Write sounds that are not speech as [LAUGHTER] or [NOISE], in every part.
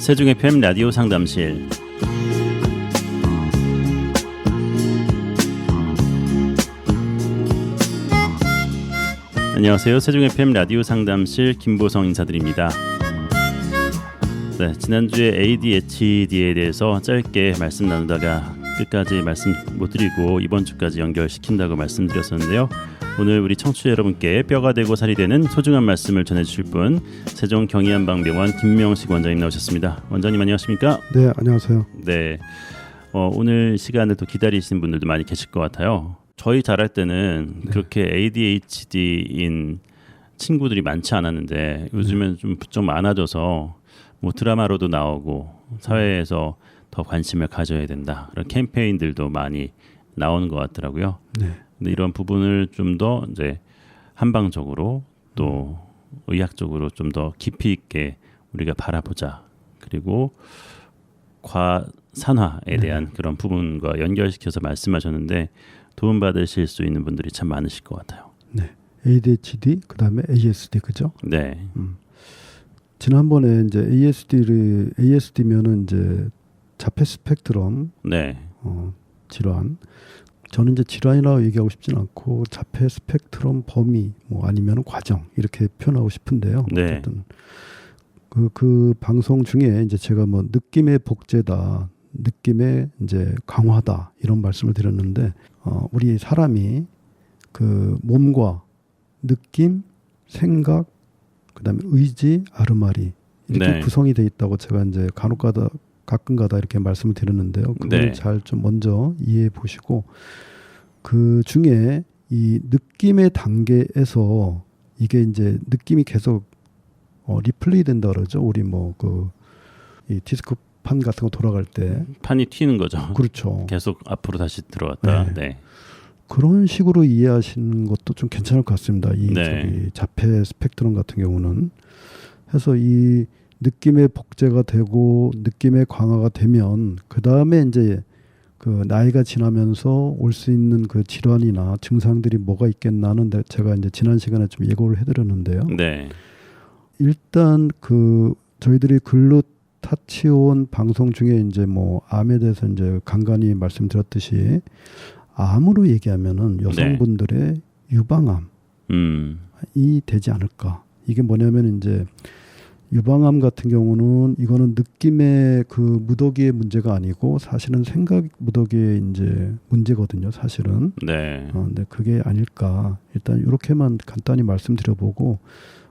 세종 FM 라디오 상담실 안녕하세요. 세종 FM 라디오 상담실 김보성 인사드립니다. 네, 지난주에 ADHD에 대해서 짧게 말씀 나누다가 끝까지 말씀 못 드리고 이번 주까지 연결시킨다고 말씀드렸었는데요. 오늘 우리 청취자 여러분께 뼈가 되고 살이 되는 소중한 말씀을 전해주실 분 세종 경희한방병원 김명식 원장님 나오셨습니다. 원장님 안녕하십니까? 네, 안녕하세요. 네. 어, 오늘 시간을 또 기다리시는 분들도 많이 계실 것 같아요. 저희 자랄 때는 그렇게 ADHD인 친구들이 많지 않았는데 요즘엔 좀 부쩍 많아져서 뭐 드라마로도 나오고 사회에서 더 관심을 가져야 된다 그런 캠페인들도 많이 나오는 것 같더라고요. 네. 근데 이런 부분을 좀 더 이제 한방적으로 또 의학적으로 좀 더 깊이 있게 우리가 바라보자. 그리고 과산화에 대한 그런 부분과 연결시켜서 말씀하셨는데 도움 받으실 수 있는 분들이 참 많으실 것 같아요. 네. ADHD 그다음에 ASD 그죠? 네, 지난번에 이제 ASD를 ASD면은 이제 자폐 스펙트럼 네, 어, 질환. 저는 이제 질환이라고 얘기하고 싶진 않고 자폐 스펙트럼 범위 뭐 아니면 과정 이렇게 표현하고 싶은데요. 네. 어쨌든 그, 그 방송 중에 이제 제가 뭐 느낌의 복제다, 느낌의 이제 강화다 이런 말씀을 드렸는데 어, 우리 사람이 그 몸과 느낌, 생각, 그다음에 의지, 아르마리 이렇게 네. 구성이 돼 있다고 제가 이제 간혹가다 가끔가다 이렇게 말씀을 드렸는데요. 그걸 네. 잘좀 먼저 이해해 보시고 그 중에 이 느낌의 단계에서 이게 이제 느낌이 계속 어, 리플레이 된다 그러죠. 우리 뭐 그 이 디스크 판 같은 거 돌아갈 때 판이 튀는 거죠. 그렇죠. [LAUGHS] 계속 앞으로 다시 들어갔다. 네. 네, 그런 식으로 이해하시는 것도 좀 괜찮을 것 같습니다. 이 네. 저기 자폐 스펙트럼 같은 경우는 해서 이 느낌의 복제가 되고 느낌의 강화가 되면 그 다음에 이제 그 나이가 지나면서 올 수 있는 그 질환이나 증상들이 뭐가 있겠나는 데 제가 이제 지난 시간에 좀 예고를 해드렸는데요. 네, 일단 그 저희들이 글루 타치온 방송 중에 이제 뭐 암에 대해서 이제 간간히 말씀드렸듯이 암으로 얘기하면은 여성분들의 유방암이 음, 되지 않을까. 이게 뭐냐면 이제 유방암 같은 경우는 이거는 느낌의 그 무더기의 문제가 아니고 사실은 생각 무더기의 이제 문제거든요. 사실은. 네, 어, 근데 그게 아닐까. 일단 이렇게만 간단히 말씀드려보고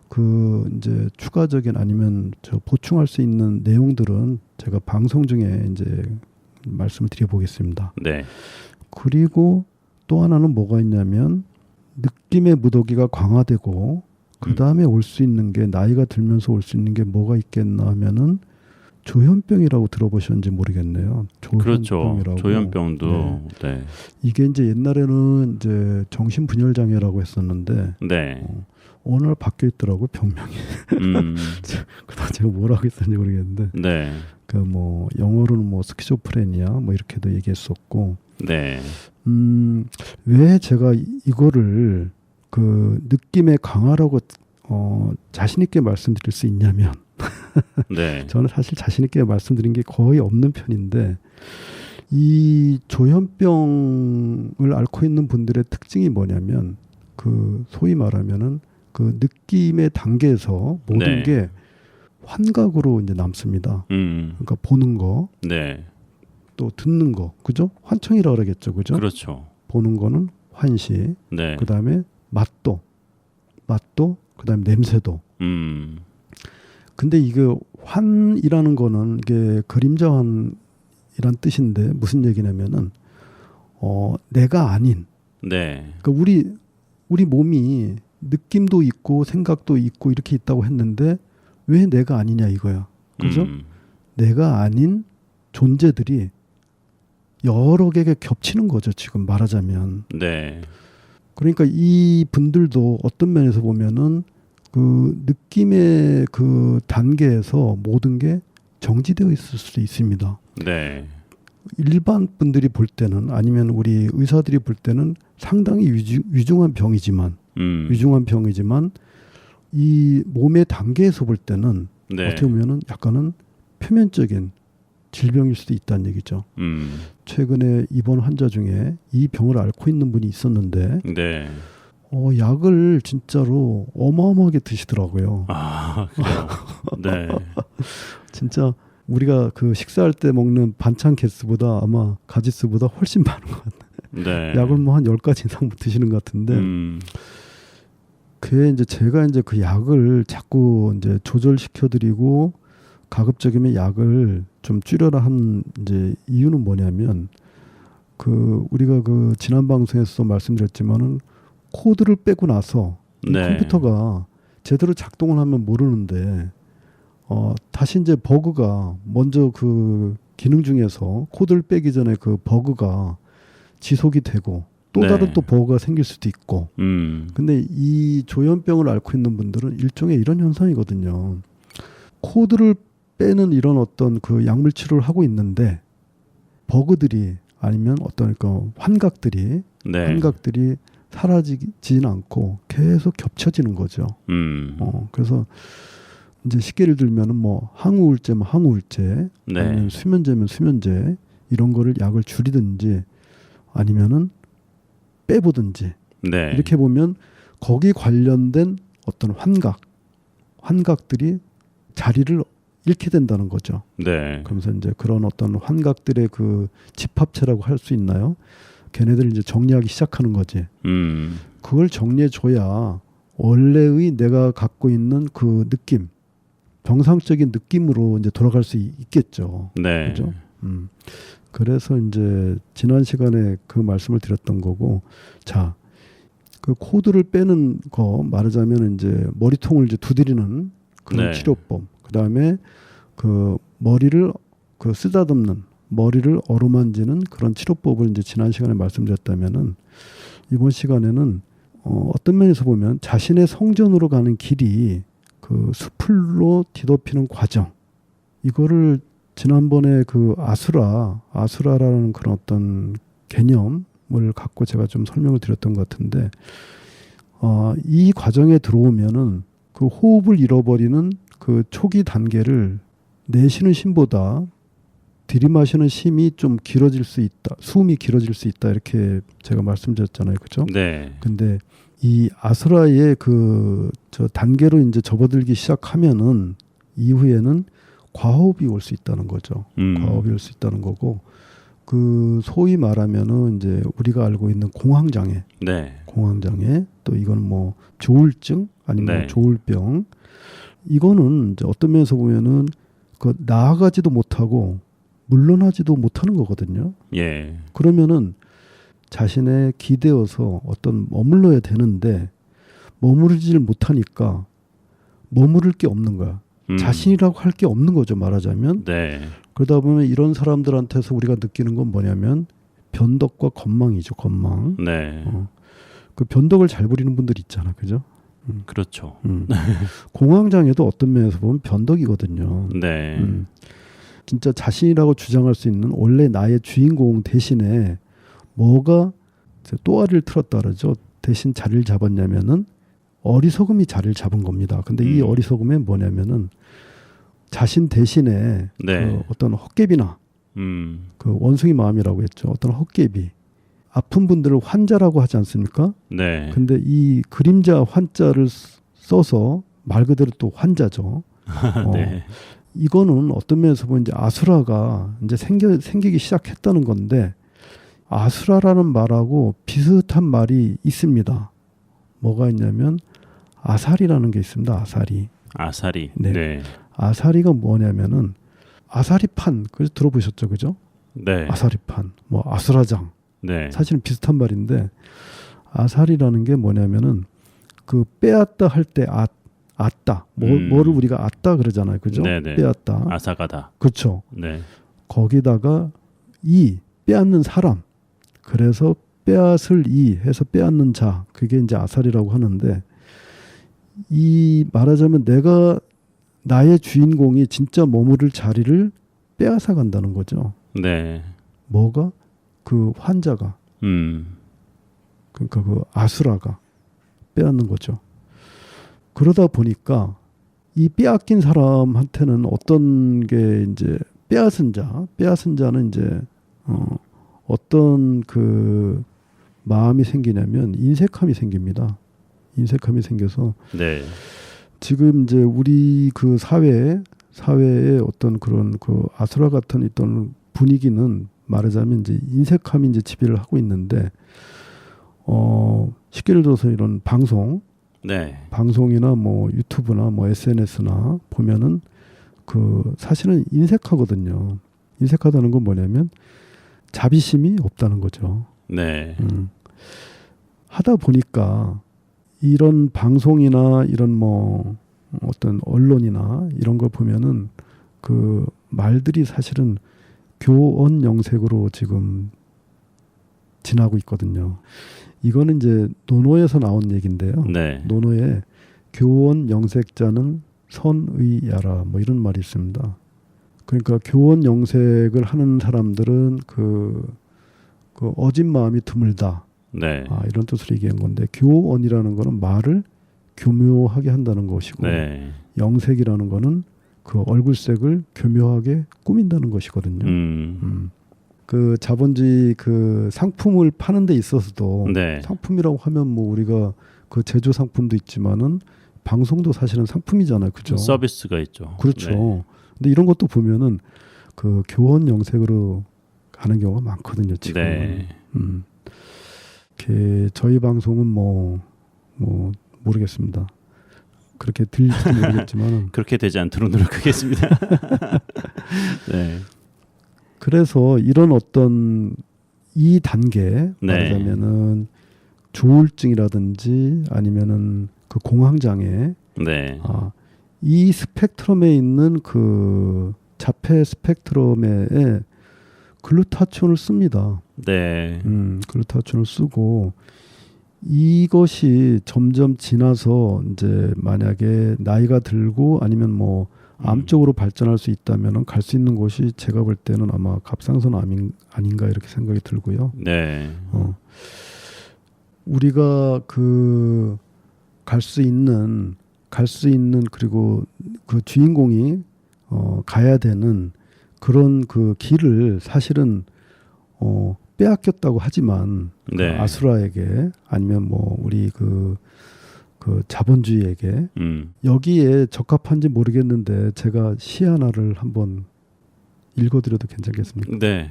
그 이제 추가적인 아니면 저 보충할 수 있는 내용들은 제가 방송 중에 이제 말씀을 드려보겠습니다. 네, 그리고 또 하나는 뭐가 있냐면 느낌의 무더기가 강화되고 그 다음에 올 수 있는 게 나이가 들면서 올 수 있는 게 뭐가 있겠나 하면은 조현병이라고 들어보셨는지 모르겠네요. 그렇죠. 조현병이라고. 조현병도 네. 네, 이게 이제 옛날에는 이제 정신 분열 장애라고 했었는데 네, 오늘 바뀌어 있더라고 병명이. 음, [LAUGHS] 그다음 제가 뭐라고 했었는지 모르겠는데 네, 그 뭐 영어로는 뭐 스키조프레니아 뭐 이렇게도 얘기했었고 네, 음왜 제가 이- 이거를 그 느낌의 강화라고 어 자신 있게 말씀드릴 수 있냐면 [LAUGHS] 네, 저는 사실 자신 있게 말씀드린 게 거의 없는 편인데 이 조현병을 앓고 있는 분들의 특징이 뭐냐면 그 소위 말하면은 그 느낌의 단계에서 모든 네. 게 환각으로 이제 남습니다. 음, 그러니까 보는 거, 네, 또 듣는 거, 그죠? 환청이라고 그러겠죠, 그죠? 그렇죠. 보는 거는 환시, 네, 그 다음에 맛도, 맛도, 그 다음에 냄새도. 음, 근데 이게 환이라는 거는 이게 그림자 환이란 뜻인데 무슨 얘기냐면은 어 내가 아닌 네, 그러니까 우리 우리 몸이 느낌도 있고 생각도 있고 이렇게 있다고 했는데 왜 내가 아니냐 이거야. 그죠? 음, 내가 아닌 존재들이 여러 개가 겹치는 거죠. 지금 말하자면. 네, 그러니까 이 분들도 어떤 면에서 보면은 그 느낌의 그 단계에서 모든 게 정지되어 있을 수도 있습니다. 네, 일반 분들이 볼 때는 아니면 우리 의사들이 볼 때는 상당히 위중, 위중한 병이지만 음, 위중한 병이지만 이 몸의 단계에서 볼 때는 네, 어떻게 보면은 약간은 표면적인 질병일 수도 있다는 얘기죠. 음. 최근에 입원 환자 중에 이 병을 앓고 있는 분이 있었는데 네. 어, 약을 진짜로 어마어마하게 드시더라고요. 아. 네. [LAUGHS] 진짜 우리가 그 식사할 때 먹는 반찬 개수보다 아마 가지수보다 훨씬 많은 것 같아요. 네. 약을 뭐한 10가지 이상 드시는 것 같은데 음. 그게 이제 제가 이제 그 약을 자꾸 이제 조절시켜 드리고 가급적이면 약을 좀 줄여라 한 이제 이유는 뭐냐면 그 우리가 그 지난 방송에서 말씀드렸지만은 코드를 빼고 나서 이 네. 컴퓨터가 제대로 작동을 하면 모르는데 어 다시 이제 버그가 먼저 그 기능 중에서 코드를 빼기 전에 그 버그가 지속이 되고 또 네. 다른 또 버그가 생길 수도 있고 음. 근데 이 조현병을 앓고 있는 분들은 일종의 이런 현상이거든요. 코드를 빼는 이런 어떤 그 약물 치료를 하고 있는데 버그들이 아니면 어떤 그 환각들이 네. 환각들이 사라지지는 않고 계속 겹쳐지는 거죠. 음. 어, 그래서 이제 쉽게 예를 들면은 뭐 항우울제면 항우울제, 네. 아니면 수면제면 수면제 이런 거를 약을 줄이든지 아니면은 빼보든지 네. 이렇게 보면 거기 관련된 어떤 환각, 환각들이 자리를 잃게 된다는 거죠. 네. 그러면서 이제 그런 어떤 환각들의 그 집합체라고 할 수 있나요? 걔네들을 이제 정리하기 시작하는 거지. 음. 그걸 정리해 줘야 원래의 내가 갖고 있는 그 느낌, 정상적인 느낌으로 이제 돌아갈 수 있- 있겠죠. 네. 그죠? 음. 그래서 이제 지난 시간에 그 말씀을 드렸던 거고, 자, 그 코드를 빼는 거 말하자면 이제 머리통을 이제 두드리는 그런 네. 치료법, 그 다음에 그 머리를 그 쓰다듬는 머리를 어루만지는 그런 치료법을 이제 지난 시간에 말씀드렸다면은 이번 시간에는 어, 어떤 면에서 보면 자신의 성전으로 가는 길이 그 수풀로 뒤덮이는 과정 이거를 지난번에 그 아수라 아수라라는 그런 어떤 개념을 갖고 제가 좀 설명을 드렸던 것 같은데 어, 이 과정에 들어오면은 그 호흡을 잃어버리는 그 초기 단계를 내쉬는 심보다 들이마시는 심이 좀 길어질 수 있다. 숨이 길어질 수 있다. 이렇게 제가 말씀드렸잖아요. 그죠? 네. 근데 이 아수라의 그 저 단계로 이제 접어들기 시작하면은 이후에는 과호흡이 올 수 있다는 거죠. 음. 과호흡이 올 수 있다는 거고 그 소위 말하면은 이제 우리가 알고 있는 공황 장애, 네. 공황 장애 또 이거는 뭐 조울증 아니면 네. 뭐 조울병 이거는 이제 어떤 면에서 보면은 그 나아가지도 못하고 물러나지도 못하는 거거든요. 예. 그러면은 자신의 기대어서 어떤 머물러야 되는데 머무르지를 못하니까 머무를 게 없는 거야. 음. 자신이라고 할 게 없는 거죠 말하자면 네. 그러다 보면 이런 사람들한테서 우리가 느끼는 건 뭐냐면 변덕과 건망이죠 건망 네. 어. 그 변덕을 잘 부리는 분들 있잖아 그죠 그렇죠. 음. [LAUGHS] 공황장애도 어떤 면에서 보면 변덕이거든요 네. 음. 진짜 자신이라고 주장할 수 있는 원래 나의 주인공 대신에 뭐가 또아리를 틀었다 그러죠 대신 자리를 잡았냐면은 어리석음이 자리를 잡은 겁니다 근데 이 음. 어리석음이 뭐냐면은 자신 대신에 네. 그 어떤 헛개비나 음. 그 원숭이 마음이라고 했죠. 어떤 헛개비. 아픈 분들을 환자라고 하지 않습니까? 네. 근데 이 그림자 환자를 쓰- 써서 말 그대로 또 환자죠. [LAUGHS] 어, 네. 이거는 어떤 면에서 보면 이제 아수라가 이제 생겨, 생기기 시작했다는 건데 아수라라는 말하고 비슷한 말이 있습니다. 뭐가 있냐면 아사리라는 게 있습니다. 아사리. 아사리. 네. 네. 아사리가 뭐냐면은 아사리판 그래서 들어보셨죠, 그죠? 네. 아사리판, 뭐 아수라장 네. 사실은 비슷한 말인데 아사리라는 게 뭐냐면은 그 빼앗다 할때 앗, 앗다 뭐, 음. 뭐를 우리가 앗다 그러잖아요, 그죠? 네네. 빼앗다, 아사가다. 그렇죠. 네. 거기다가 이 빼앗는 사람, 그래서 빼앗을 이 해서 빼앗는 자, 그게 이제 아사리라고 하는데 이 말하자면 내가 나의 주인공이 진짜 머무를 자리를 빼앗아 간다는 거죠. 네. 뭐가 그 환자가 음. 그러니까 그 아수라가 빼앗는 거죠. 그러다 보니까 이 빼앗긴 사람한테는 어떤 게 이제 빼앗은 자, 빼앗은 자는 이제 어, 어떤 그 마음이 생기냐면 인색함이 생깁니다. 인색함이 생겨서 네. 지금 이제 우리 그 사회 사회의 어떤 그런 그 아수라 같은 있던 분위기는 말하자면 이제 인색함이 이제 지배를 하고 있는데 어 쉽게 예를 들어서 이런 방송 네. 방송이나 뭐 유튜브나 뭐 SNS나 보면은 그 사실은 인색하거든요. 인색하다는 건 뭐냐면 자비심이 없다는 거죠. 네. 음. 하다 보니까 이런 방송이나 이런 뭐 어떤 언론이나 이런 걸 보면은 그 말들이 사실은 교원 영색으로 지금 지나고 있거든요. 이거는 이제 노노에서 나온 얘기인데요. 네. 노노에 교원 영색자는 선의야라 뭐 이런 말이 있습니다. 그러니까 교원 영색을 하는 사람들은 그, 그 어진 마음이 드물다. 네. 아, 이런 뜻으로 얘기한 건데 교원이라는 거는 말을 교묘하게 한다는 것이고 네. 영색이라는 거는 그 얼굴색을 교묘하게 꾸민다는 것이거든요. 음. 음. 그 자본주의 그 상품을 파는 데 있어서도 네. 상품이라고 하면 뭐 우리가 그 제조 상품도 있지만은 방송도 사실은 상품이잖아요. 그죠? 서비스가 있죠. 그렇죠. 네. 근데 이런 것도 보면은 그 교원 영색으로 가는 경우가 많거든요. 지금. 네. 음. 이렇게 저희 방송은 뭐, 뭐, 모르겠습니다. 그렇게 들릴지 [LAUGHS] 모르겠지만, 그렇게 되지 않도록 노력하겠습니다. [LAUGHS] 네. 그래서 이런 어떤 이 단계, 네. 말하자면은 조울증이라든지 아니면은 그 공황 장애, 네. 아, 이 스펙트럼에 있는 그 자폐 스펙트럼에 글루타치온을 씁니다. 네. 음, 글루타치온을 쓰고 이것이 점점 지나서 이제 만약에 나이가 들고 아니면 뭐암 음. 쪽으로 발전할 수 있다면은 갈 수 있는 곳이 제가 볼 때는 아마 갑상선 암인 아닌가 이렇게 생각이 들고요. 네. 어. 우리가 그 갈 수 있는 갈 수 있는 그리고 그 주인공이 어 가야 되는 그런 그 길을 사실은 어 빼앗겼다고 하지만 그 네. 아수라에게 아니면 뭐 우리 그, 그 자본주의에게 음. 여기에 적합한지 모르겠는데 제가 시 하나를 한번 읽어드려도 괜찮겠습니까? 네.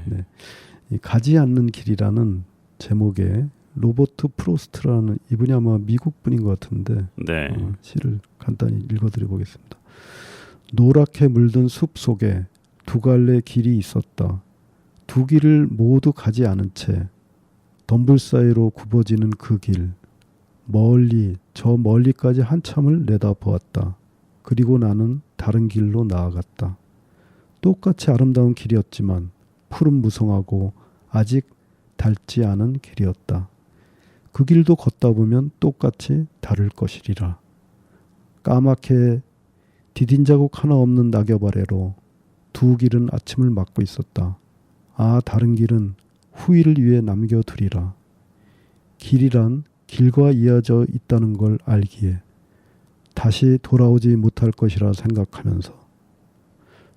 이 가지 않는 길이라는 제목의 로버트 프로스트라는 이분이 아마 미국 분인 것 같은데 네. 어, 시를 간단히 읽어드려 보겠습니다. 노랗게 물든 숲 속에 두 갈래 길이 있었다. 두 길을 모두 가지 않은 채 덤불 사이로 굽어지는 그 길. 멀리 저 멀리까지 한참을 내다보았다. 그리고 나는 다른 길로 나아갔다. 똑같이 아름다운 길이었지만 푸른 무성하고 아직 닳지 않은 길이었다. 그 길도 걷다 보면 똑같이 다를 것이리라. 까맣게 디딘 자국 하나 없는 낙엽 아래로 두 길은 아침을 맞고 있었다. 아, 다른 길은 후일을 위해 남겨두리라. 길이란 길과 이어져 있다는 걸 알기에 다시 돌아오지 못할 것이라 생각하면서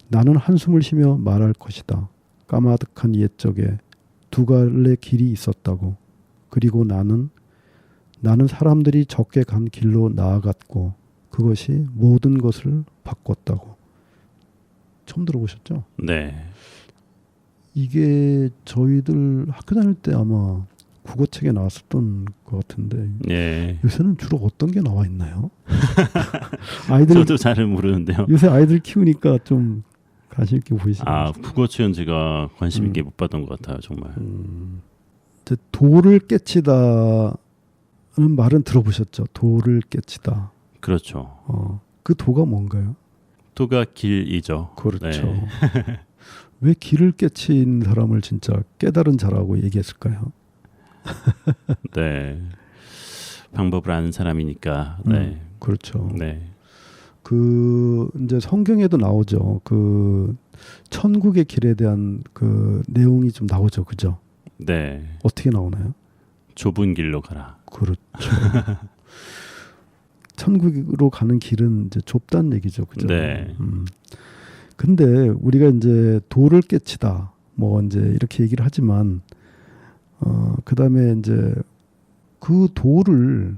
나는 한숨을 쉬며 말할 것이다. 까마득한 옛적에 두 갈래 길이 있었다고. 그리고 나는 나는 사람들이 적게 간 길로 나아갔고 그것이 모든 것을 바꿨다고. 처음 들어보셨죠? 네. 이게 저희들 학교 다닐 때 아마 국어책에 나왔었던 것 같은데 예. 요새는 주로 어떤 게 나와 있나요? [LAUGHS] 아이들 저도 잘은 모르는데요. 요새 아이들 키우니까 좀 관심 있게 보이시죠? 아, 국어 취연 제가 관심 있게 음. 못 봤던 것 같아요, 정말. 음, 돌을 깨치다는 말은 들어보셨죠? 돌을 깨치다. 그렇죠. 어, 그 도가 뭔가요? 도가 길이죠. 그렇죠. 네. [LAUGHS] 왜 길을 깨친 사람을 진짜 깨달은 자라고 얘기했을까요? [LAUGHS] 네. 방법을 아는 사람이니까. 네. 그렇죠. 네. 그 이제 성경에도 나오죠. 그 천국의 길에 대한 그 내용이 좀 나오죠. 그죠? 네. 어떻게 나오나요? 좁은 길로 가라. 그렇죠. [LAUGHS] 천국으로 가는 길은 이제 좁다는 얘기죠. 그죠? 네. 음. 근데 우리가 이제 도를 깨치다 뭐 이제 이렇게 얘기를 하지만 어 그다음에 이제 그 도를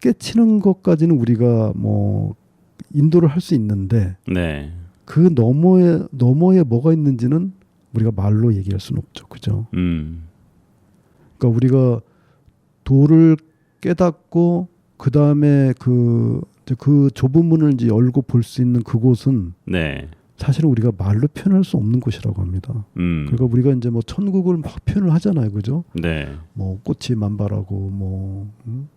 깨치는 것까지는 우리가 뭐 인도를 할 수 있는데 네. 그 너머에 너머에 뭐가 있는지는 우리가 말로 얘기할 수는 없죠. 그죠? 음. 그러니까 우리가 도를 깨닫고 그 다음에 그, 그 좁은 문을 이제 열고 볼 수 있는 그곳은 네. 사실은 우리가 말로 표현할 수 없는 곳이라고 합니다. 음. 그러니까 우리가 이제 뭐 천국을 막 표현을 하잖아요, 그죠? 네. 뭐 꽃이 만발하고 뭐 음?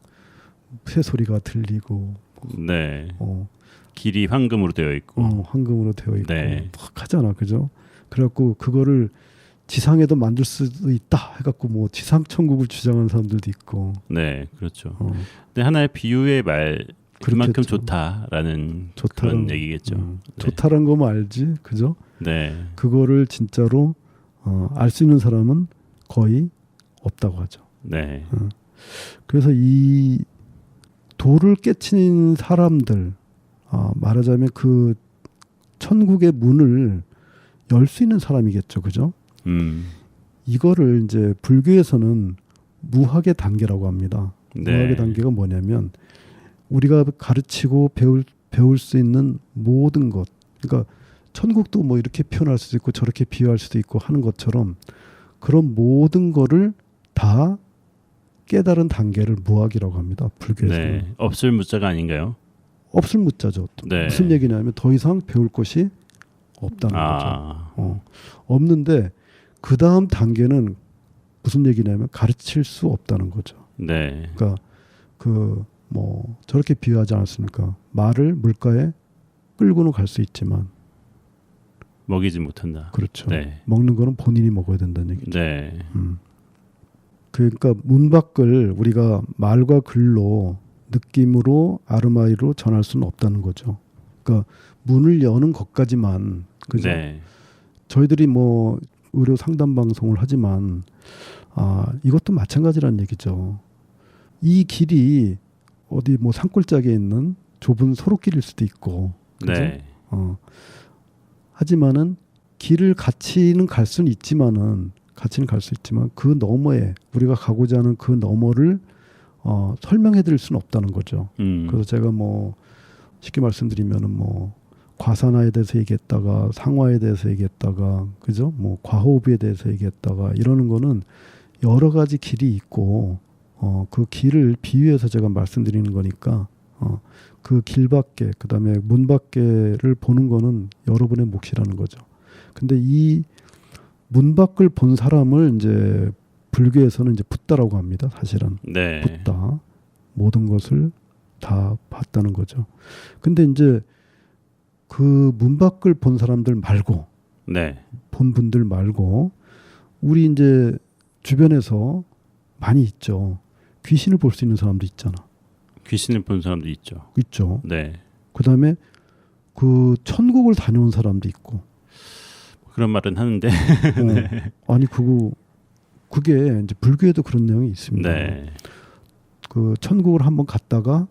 새소리가 들리고 네. 어, 길이 황금으로 되어 있고. 어, 황금으로 되어 있고 네. 막 하잖아, 그죠? 그래갖고 그거를 지상에도 만들 수도 있다 해갖고 뭐 지상 천국을 주장하는 사람들도 있고 네. 그렇죠. 어, 근데 하나의 비유의 말 그만큼. 좋다라는 좋다는- 그런 얘기겠죠. 음, 네. 좋다란 거면 알지, 그죠? 네. 그거를 진짜로 어, 알 수 있는 사람은 거의 없다고 하죠. 네. 그래서 이 도를 깨친 사람들, 아, 말하자면 그 천국의 문을 열 수 있는 사람이겠죠, 그죠? 음. 이거를 이제 불교에서는 무학의 단계라고 합니다. 네. 무학의 단계가 뭐냐면 우리가 가르치고 배울 배울 수 있는 모든 것. 그러니까 천국도 뭐 이렇게 표현할 수도 있고 저렇게 비유할 수도 있고 하는 것처럼 그런 모든 거를 다 깨달은 단계를 무학이라고 합니다. 불교에서는 네. 없을 무자가 아닌가요? 없을 무자죠. 네. 무슨 얘기냐면 더 이상 배울 것이 없다는 거죠. 아. 어, 없는데 그 다음 단계는 무슨 얘기냐면 가르칠 수 없다는 거죠. 네. 그러니까 그 뭐 저렇게 비유하지 않았습니까? 말을 물가에 끌고는 갈 수 있지만 먹이지 못한다. 그렇죠. 네. 먹는 거는 본인이 먹어야 된다는 얘기죠. 네. 음. 그러니까 문 밖을 우리가 말과 글로 느낌으로 아르마이로 전할 수는 없다는 거죠. 그러니까 문을 여는 것까지만 그죠? 네. 저희들이 뭐 의료 상담 방송을 하지만 아 이것도 마찬가지라는 얘기죠. 이 길이 어디 뭐 산골짜기에 있는 좁은 소로길일 수도 있고, 그죠? 네. 어. 하지만은 길을 같이는 갈 수는 있지만은 같이는 갈 수 있지만 그 너머에 우리가 가고자 하는 그 너머를 어, 설명해 드릴 수는 없다는 거죠. 음. 그래서 제가 뭐 쉽게 말씀드리면은 뭐 과산화에 대해서 얘기했다가 상화에 대해서 얘기했다가 그죠? 뭐 과호흡에 대해서 얘기했다가 이러는 거는 여러 가지 길이 있고 어 그 길을 비유해서 제가 말씀드리는 거니까 어 그 길밖에 그다음에 문 밖에를 보는 거는 여러분의 몫이라는 거죠. 근데 이 문 밖을 본 사람을 이제 불교에서는 이제 붓다라고 합니다. 사실은. 네. 봤다. 모든 것을 다 봤다는 거죠. 근데 이제 그 문 밖을 본 사람들 말고 네. 본 분들 말고 우리 이제 주변에서 많이 있죠. 귀신을 볼 수 있는 사람도 있잖아. 귀신을 본 사람도 있죠. 있죠. 네. 그다음에 그 천국을 다녀온 사람도 있고. 그런 말은 하는데. 어, [LAUGHS] 아니 그거 그게 이제 불교에도 그런 내용이 있습니다. 네. 그 천국을 한번 갔다가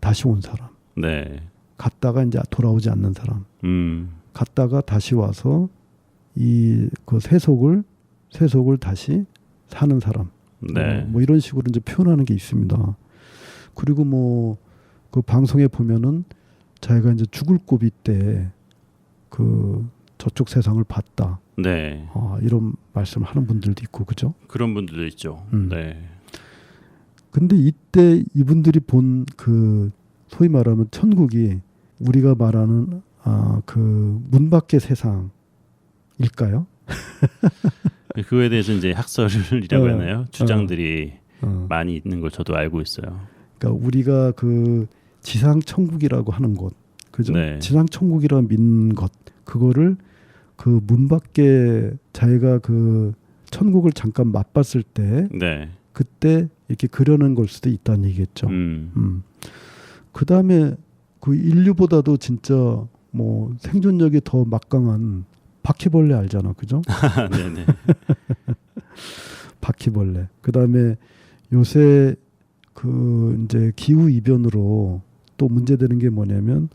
다시 온 사람. 네. 갔다가 이제 돌아오지 않는 사람. 음. 갔다가 다시 와서 이 그 세속을 세속을 다시 사는 사람. 네. 어, 뭐 이런 식으로 이제 표현하는 게 있습니다. 그리고 뭐 그 방송에 보면은 자기가 이제 죽을 고비 때 그 저쪽 세상을 봤다. 네. 아, 이런 말씀을 하는 분들도 있고 그죠? 그런 분들도 있죠. 음. 네. 근데 이때 이분들이 본 그 소위 말하면 천국이 우리가 말하는 아, 그 문 밖의 세상일까요? [LAUGHS] 그거에 대해서 이제 학설이라고 어, 하나요? 주장들이 어. 많이 있는 걸 저도 알고 있어요. 그러니까 우리가 그 지상 천국이라고 하는 곳, 그죠? 네. 지상 천국이라 믿는 것, 그거를 그 문 밖에 자기가 그 천국을 잠깐 맛봤을 때 네. 그때 이렇게 그려낸 걸 수도 있다는 얘기겠죠. 음. 음. 그 다음에 그 인류보다도 진짜 뭐 생존력이 더 막강한 바퀴벌레 알잖아, 그죠? [LAUGHS] 네, 네. 바퀴벌레. 그 다음에 요새 그 이제 기후 이변으로 또 문제되는 게 뭐냐면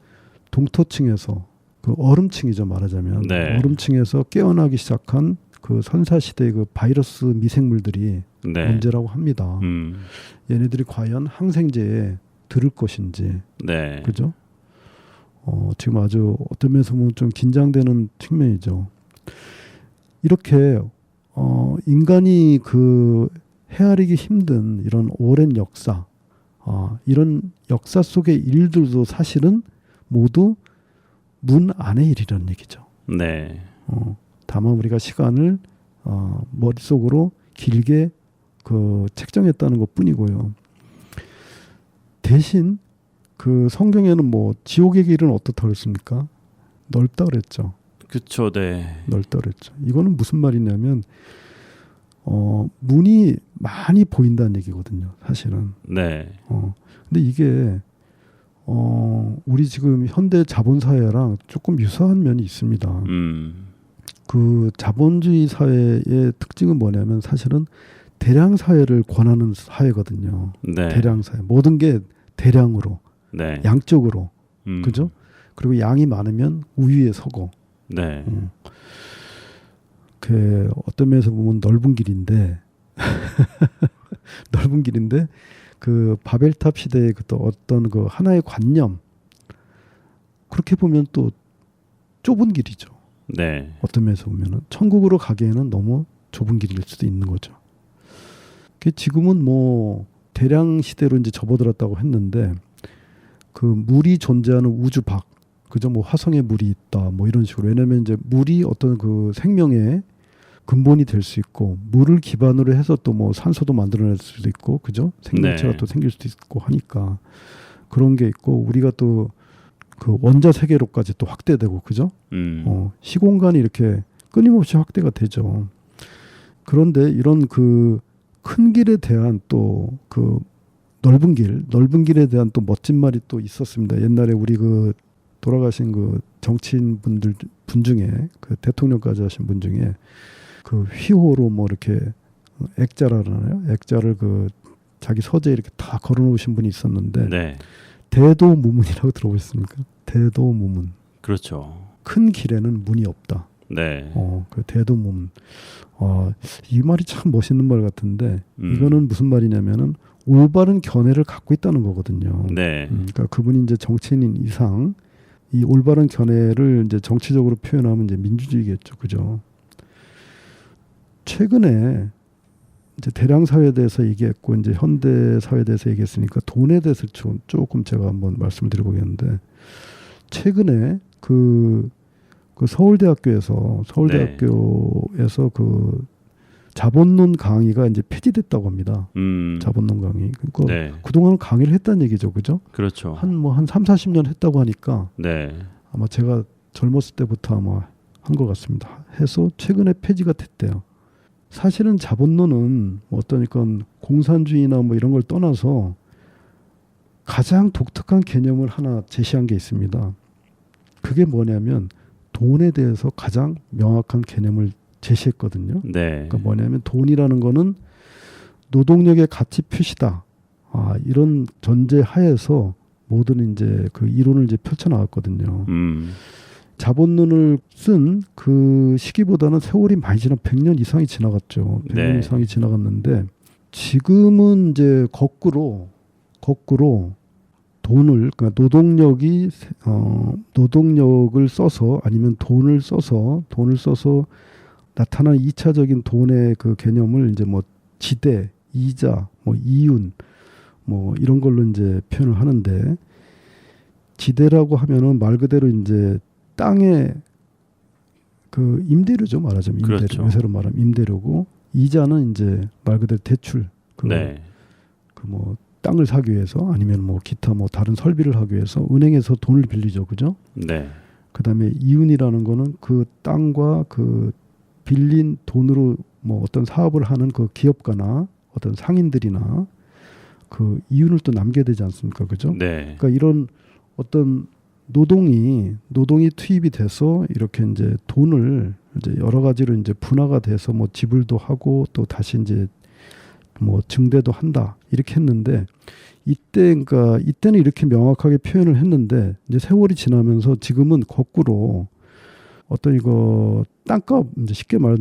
동토층에서 그 얼음층이죠 말하자면 네. 얼음층에서 깨어나기 시작한 그 선사 시대의 그 바이러스 미생물들이 네. 문제라고 합니다. 음. 얘네들이 과연 항생제에 들을 것인지 네. 그죠? 어, 지금 아주 어떤 면에서 보면 좀 긴장되는 측면이죠. 이렇게 어, 인간이 그 헤아리기 힘든 이런 오랜 역사, 아, 이런 역사 속의 일들도 사실은 모두 문 안의 일이라는 얘기죠. 네. 어, 다만 우리가 시간을 어, 머릿속으로 길게 그 책정했다는 것 뿐이고요. 대신 그 성경에는 뭐 지옥의 길은 어떻다 그랬습니까? 넓다 그랬죠. 그쵸. 네. 넓다 그랬죠. 이거는 무슨 말이냐면 어, 문이 많이 보인다는 얘기거든요. 사실은. 네. 어, 근데 이게 어, 우리 지금 현대 자본 사회랑 조금 유사한 면이 있습니다. 음. 그 자본주의 사회의 특징은 뭐냐면 사실은 대량 사회를 권하는 사회거든요. 네. 대량 사회. 모든 게 대량으로, 네. 양쪽으로. 음. 그죠? 그리고 양이 많으면 우위에 서고. 네. 음. 그 어떤 면에서 보면 넓은 길인데 [LAUGHS] 넓은 길인데 그 바벨탑 시대의 그 또 어떤 그 하나의 관념 그렇게 보면 또 좁은 길이죠. 네. 어떤 면에서 보면은 천국으로 가기에는 너무 좁은 길일 수도 있는 거죠. 그 지금은 뭐 대량 시대로 이제 접어들었다고 했는데 그 물이 존재하는 우주 밖 그죠 뭐 화성에 물이 있다 뭐 이런 식으로 왜냐면 이제 물이 어떤 그 생명의 근본이 될 수 있고 물을 기반으로 해서 또 뭐 산소도 만들어낼 수도 있고 그죠 생명체가 네. 또 생길 수도 있고 하니까 그런 게 있고 우리가 또 그 원자 세계로까지 또 확대되고 그죠 음. 어, 시공간이 이렇게 끊임없이 확대가 되죠. 그런데 이런 그 큰 길에 대한 또 그 넓은 길, 넓은 길에 대한 또 멋진 말이 또 있었습니다. 옛날에 우리 그 돌아가신 그 정치인 분들 분 중에 그 대통령까지 하신 분 중에 그 휘호로 뭐 이렇게 액자라나요? 액자를 그 자기 서재에 이렇게 다 걸어놓으신 분이 있었는데 네. 대도무문이라고 들어보셨습니까? 대도무문. 그렇죠. 큰 길에는 문이 없다. 네. 어, 그 대도문. 어, 이 말이 참 멋있는 말 같은데 음. 이거는 무슨 말이냐면은 올바른 견해를 갖고 있다는 거거든요. 네. 음, 그러니까 그분이 이제 정치인인 이상 이 올바른 견해를 이제 정치적으로 표현하면 이제 민주주의겠죠, 그죠? 최근에 이제 대량 사회에 대해서 얘기했고 이제 현대 사회에 대해서 얘기했으니까 돈에 대해서 좀 조금 제가 한번 말씀을 드려보겠는데 최근에 그, 그 서울대학교에서 서울대학교에서 그 자본론 강의가 이제 폐지됐다고 합니다. 음. 자본론 강의. 그러니까 네. 그동안 강의를 했다는 얘기죠, 그죠? 그렇죠. 한뭐한 3, 40년 했다고 하니까 네. 아마 제가 젊었을 때부터 아마 한 것 같습니다. 해서 최근에 폐지가 됐대요. 사실은 자본론은 뭐 어떤 건 공산주의나 뭐 이런 걸 떠나서 가장 독특한 개념을 하나 제시한 게 있습니다. 그게 뭐냐면 돈에 대해서 가장 명확한 개념을 제시했거든요. 네. 그러니까 뭐냐면 돈이라는 거는 노동력의 가치 표시다. 아, 이런 전제 하에서 모든 이제 그 이론을 이제 펼쳐 나왔거든요. 음. 자본론을 쓴 그 시기보다는 세월이 많이 지나 100년 이상이 지나갔죠. 100년 네. 이상이 지나갔는데 지금은 이제 거꾸로 거꾸로 돈을 그러니까 노동력이 세- 어 노동력을 써서 아니면 돈을 써서 돈을 써서 나타나는 이차적인 돈의 그 개념을 이제 뭐 지대, 이자, 뭐 이윤 뭐 이런 걸로 이제 표현을 하는데 지대라고 하면은 말 그대로 이제 땅의 그 임대료죠 말하자면 임대료 그렇죠. 요새로 말하면 임대료고 이자는 이제 말 그대로 대출 그 네. 그뭐 땅을 사기 위해서 아니면 뭐 기타 뭐 다른 설비를 하기 위해서 은행에서 돈을 빌리죠 그죠 네. 그다음에 이윤이라는 거는 그 땅과 그 빌린 돈으로 뭐 어떤 사업을 하는 그 기업가나 어떤 상인들이나 그 이윤을 또 남겨야 되지 않습니까? 그죠? 네. 그러니까 이런 어떤 노동이 노동이 투입이 돼서 이렇게 이제 돈을 이제 여러 가지로 이제 분화가 돼서 뭐 지불도 하고 또 다시 이제 뭐 증대도 한다. 이렇게 했는데 이때 그러니까 이때는 이렇게 명확하게 표현을 했는데 이제 세월이 지나면서 지금은 거꾸로 어떤 이거 땅값 이제 쉽게 말,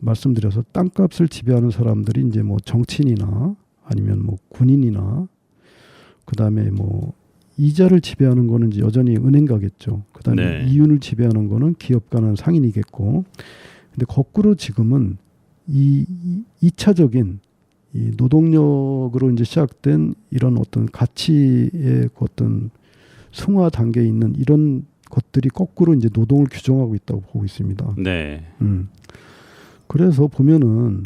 말씀드려서 땅값을 지배하는 사람들이 이제 뭐 정치인이나 아니면 뭐 군인이나 그다음에 뭐 이자를 지배하는 거는 이제 여전히 은행 가겠죠. 그다음에 네. 이윤을 지배하는 거는 기업가는 상인이겠고. 근데 거꾸로 지금은 이, 이 이차적인 이 노동력으로 이제 시작된 이런 어떤 가치의 그 어떤 승화 단계에 있는 이런 것들이 거꾸로 이제 노동을 규정하고 있다고 보고 있습니다. 네. 음. 그래서 보면은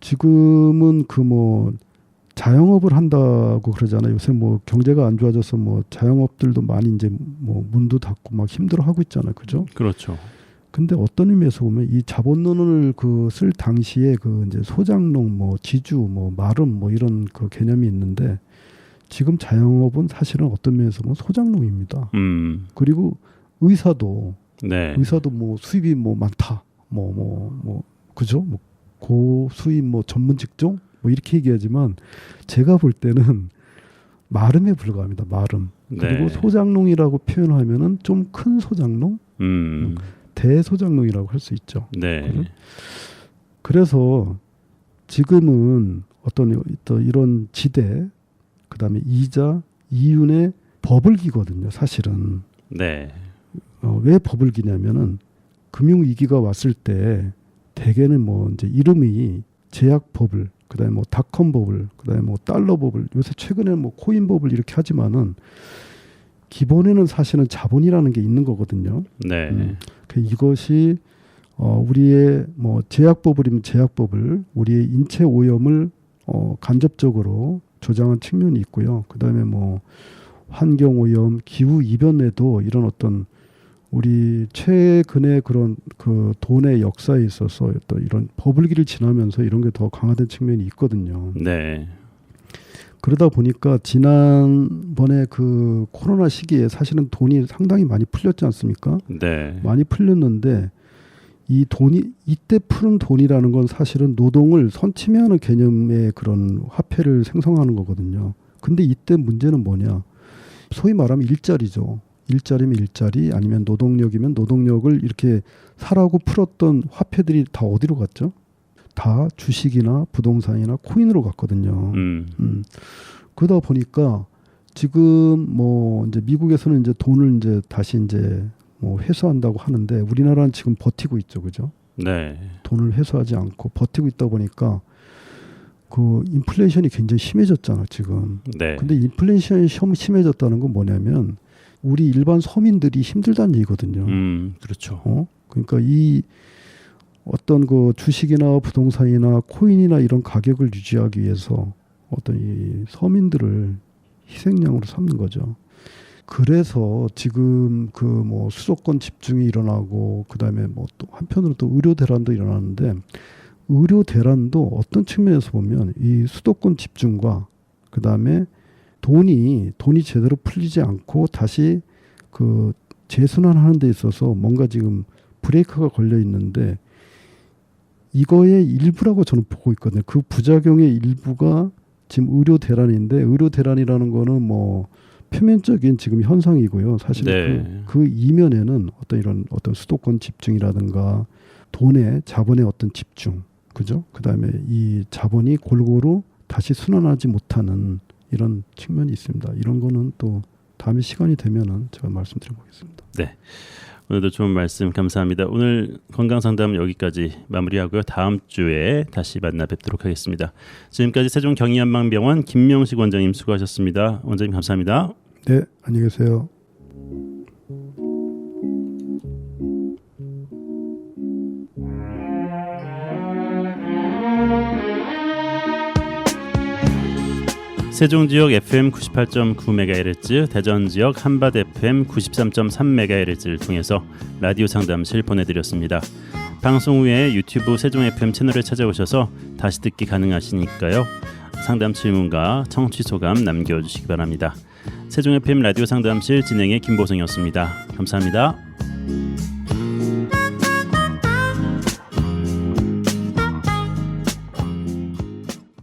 지금은 그 뭐 자영업을 한다고 그러잖아요. 요새 뭐 경제가 안 좋아져서 뭐 자영업들도 많이 이제 뭐 문도 닫고 막 힘들어 하고 있잖아요. 그죠? 그렇죠. 근데 어떤 의미에서 보면 이 자본론을 그 쓸 당시에 그 이제 소장농 뭐 지주 뭐 마름 뭐 이런 그 개념이 있는데 지금 자영업은 사실은 어떤 면에서 보면 소장농입니다. 음. 그리고 의사도 네. 의사도 뭐 수입이 뭐 많다. 뭐뭐 뭐 그죠? 뭐 고수입 뭐 전문 직종 뭐 이렇게 얘기하지만 제가 볼 때는 마름에 불과합니다. 마름. 그리고 네. 소장농이라고 표현하면은 좀 큰 소장농, 음. 대소장농이라고 할 수 있죠. 네. 그래서 지금은 어떤 또 이런 지대, 그다음에 이자, 이윤의 버블기거든요. 사실은 네. 어, 왜 버블기냐면은 금융 위기가 왔을 때 대개는 뭐 이제 이름이 제약 버블, 그다음에 뭐 닷컴 버블, 그다음에 뭐 달러 버블, 요새 최근에 뭐 코인 버블 이렇게 하지만은 기본에는 사실은 자본이라는 게 있는 거거든요. 네. 음. 그 이것이 어, 우리의 뭐 제약 버블이면 제약 버블, 우리의 인체 오염을 어, 간접적으로 조장한 측면이 있고요. 그 다음에 뭐 환경 오염, 기후 이변에도 이런 어떤 우리 최근의 그런 그 돈의 역사에 있어서 또 이런 버블기를 지나면서 이런 게 더 강화된 측면이 있거든요. 네. 그러다 보니까 지난번에 그 코로나 시기에 사실은 돈이 상당히 많이 풀렸지 않습니까? 네. 많이 풀렸는데 이 돈이 이때 푸른 돈이라는 건 사실은 노동을 선침해하는 개념의 그런 화폐를 생성하는 거거든요. 근데 이때 문제는 뭐냐? 소위 말하면 일자리죠. 일자리면 일자리 아니면 노동력이면 노동력을 이렇게 사라고 풀었던 화폐들이 다 어디로 갔죠? 다 주식이나 부동산이나 코인으로 갔거든요. 음. 음. 그러다 보니까 지금 뭐 이제 미국에서는 이제 돈을 이제 다시 이제 뭐 회수한다고 하는데 우리나라는 지금 버티고 있죠, 그죠? 네. 돈을 회수하지 않고 버티고 있다 보니까 그 인플레이션이 굉장히 심해졌잖아 지금. 네. 근데 인플레이션이 심- 심해졌다는 건 뭐냐면 우리 일반 서민들이 힘들다는 얘기거든요. 음. 그렇죠. 어? 그러니까 이 어떤 그 주식이나 부동산이나 코인이나 이런 가격을 유지하기 위해서 어떤 이 서민들을 희생양으로 삼는 거죠. 그래서 지금 그 뭐 수도권 집중이 일어나고 그다음에 뭐 또 한편으로 또 의료 대란도 일어나는데 의료 대란도 어떤 측면에서 보면 이 수도권 집중과 그다음에 돈이 돈이 제대로 풀리지 않고 다시 그 재순환하는 데 있어서 뭔가 지금 브레이크가 걸려 있는데 이거의 일부라고 저는 보고 있거든요. 그 부작용의 일부가 지금 의료 대란인데 의료 대란이라는 거는 뭐 표면적인 지금 현상이고요. 사실 네. 그, 그 이면에는 어떤 이런 어떤 수도권 집중이라든가 돈의 자본의 어떤 집중, 그죠? 그다음에 이 자본이 골고루 다시 순환하지 못하는 이런 측면이 있습니다. 이런 거는 또 다음에 시간이 되면은 제가 말씀드려 보겠습니다. 오늘도 좋은 말씀 감사합니다. 오늘 건강 상담 여기까지 마무리하고요. 다음 주에 다시 만나 뵙도록 하겠습니다. 지금까지 세종 경의한망병원 김명식 원장님 수고하셨습니다. 원장님 감사합니다. 네, 안녕히 계세요. 세종 지역 FM 98.9MHz, 대전 지역 한밭 FM 93.3MHz를 통해서 라디오 상담실 보내드렸습니다. 방송 후에 유튜브 세종 FM 채널에 찾아오셔서 다시 듣기 가능하시니까요. 상담 질문과 청취 소감 남겨주시기 바랍니다. 세종 FM 라디오 상담실 진행의 김보성이었습니다. 감사합니다.